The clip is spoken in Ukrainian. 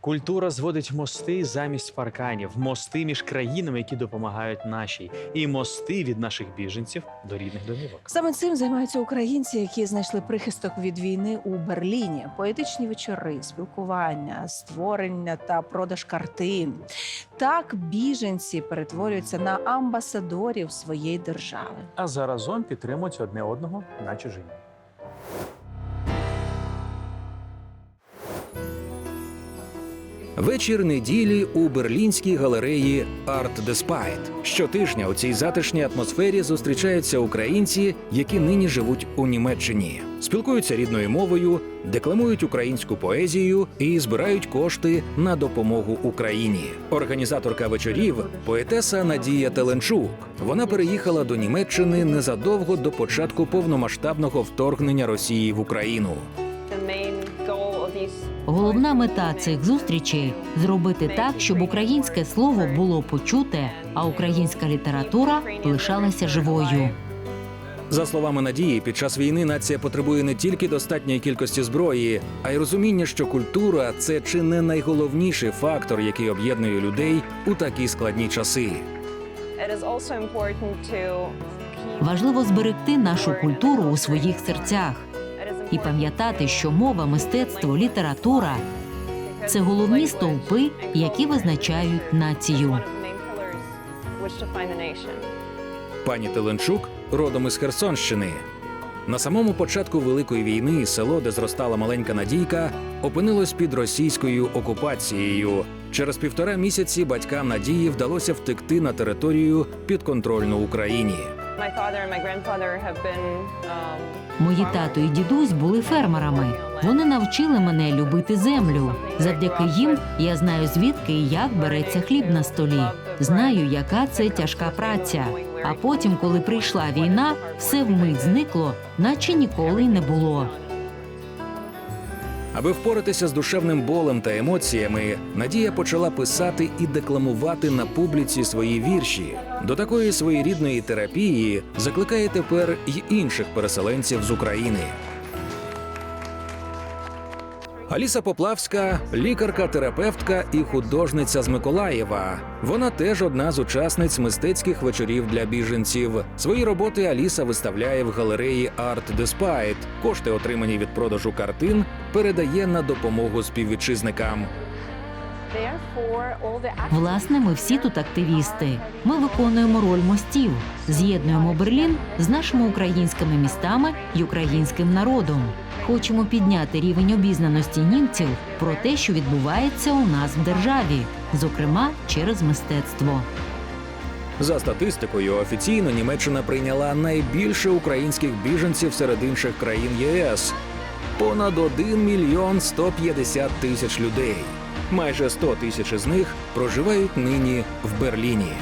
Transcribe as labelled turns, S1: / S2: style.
S1: Культура зводить мости замість парканів, мости між країнами, які допомагають нашій, і мости від наших біженців до рідних домівок.
S2: Саме цим займаються українці, які знайшли прихисток від війни у Берліні. Поетичні вечори, спілкування, створення та продаж картин. Так біженці перетворюються на амбасадорів своєї держави.
S1: А заразом підтримують одне одного на чужині.
S3: Вечір неділі у берлінській галереї Art Despite. Щотижня у цій затишній атмосфері зустрічаються українці, які нині живуть у Німеччині, спілкуються рідною мовою, декламують українську поезію і збирають кошти на допомогу Україні. Організаторка вечорів поетеса Надія Теленчук. Вона переїхала до Німеччини незадовго до початку повномасштабного вторгнення Росії в Україну.
S4: Головна мета цих зустрічей зробити так, щоб українське слово було почуте, а українська література лишалася живою.
S3: За словами Надії, під час війни нація потребує не тільки достатньої кількості зброї, а й розуміння, що культура це чи не найголовніший фактор, який об'єднує людей у такі складні часи.
S4: Важливо зберегти нашу культуру у своїх серцях і пам'ятати, що мова, мистецтво, література це головні стовпи, які визначають націю.
S3: Пані Теленчук родом із Херсонщини. На самому початку Великої війни село, де зростала маленька Надійка, опинилось під російською окупацією. Через півтора місяці батькам Надії вдалося втекти на територію підконтрольну Україні.
S5: My father and my grandfather have been um,
S4: Мої тато і дідусь були фермерами. Вони навчили мене любити землю. Завдяки їм я знаю звідки і як береться хліб на столі. Знаю, яка це тяжка праця. А потім, коли прийшла війна, все вмить зникло, наче ніколи й не було.
S3: Аби впоратися з душевним болем та емоціями, Надія почала писати і декламувати на публіці свої вірші. До такої своєрідної терапії закликає тепер й інших переселенців з України. Аліса Поплавська лікарка, терапевтка і художниця з Миколаєва. Вона теж одна з учасниць мистецьких вечорів для біженців. Свої роботи Аліса виставляє в галереї Art Despite. Кошти, отримані від продажу картин, передає на допомогу співвітчизникам.
S4: Власне, ми всі тут активісти. Ми виконуємо роль мостів, з'єднуємо Берлін з нашими українськими містами і українським народом. Хочемо підняти рівень обізнаності німців про те, що відбувається у нас в державі, зокрема через мистецтво.
S3: За статистикою, офіційно Німеччина прийняла найбільше українських біженців серед інших країн ЄС понад 1 мільйон 150 тисяч людей. Майже 100 тисяч із них проживають нині в Берліні.